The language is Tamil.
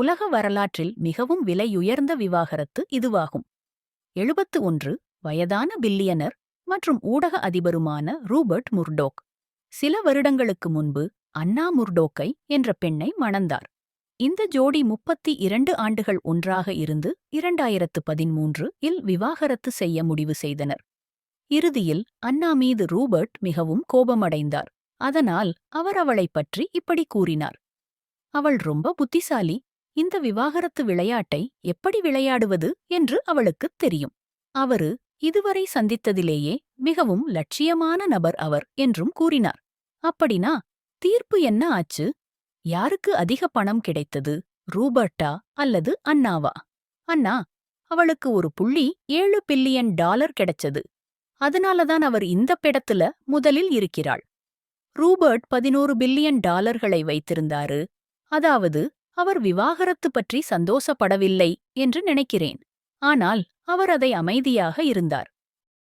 உலக வரலாற்றில் மிகவும் விலையுயர்ந்த விவாகரத்து இதுவாகும். எழுபத்து ஒன்று வயதான பில்லியனர் மற்றும் ஊடக அதிபருமான ரூபர்ட் முர்டோக். சில வருடங்களுக்கு முன்பு அண்ணா முர்டோக்கை என்ற பெண்ணை மணந்தார். இந்த ஜோடி முப்பத்தி இரண்டு ஆண்டுகள் ஒன்றாக இருந்து இரண்டாயிரத்து பதிமூன்று இல் விவாகரத்து செய்ய முடிவு செய்தனர். இறுதியில் அண்ணா மீது ரூபர்ட் மிகவும் கோபமடைந்தார். அதனால் அவர் அவளைப் பற்றி இப்படி கூறினார். அவள் ரொம்ப புத்திசாலி இந்த விவாகரத்து விளையாட்டை எப்படி விளையாடுவது என்று அவளுக்குத் தெரியும். அவரு இதுவரை சந்தித்ததிலேயே மிகவும் லட்சியமான நபர் அவர் என்றும் கூறினார். அப்படினா தீர்ப்பு என்ன ஆச்சு? யாருக்கு அதிக பணம் கிடைத்தது ரூபர்ட்டா அல்லது அண்ணாவா? அண்ணா அவளுக்கு ஒரு புள்ளி ஏழு பில்லியன் டாலர் கிடைச்சது. அதனாலதான் அவர் இந்த பிடத்துல முதலில் இருக்கிறாள். ரூபர்ட் பதினோரு பில்லியன் டாலர்களை வைத்திருந்தாரு. அதாவது அவர் விவாகரத்து பற்றி சந்தோஷப்படவில்லை என்று நினைக்கிறேன். ஆனால் அவர் அதை அமைதியாக இருந்தார்.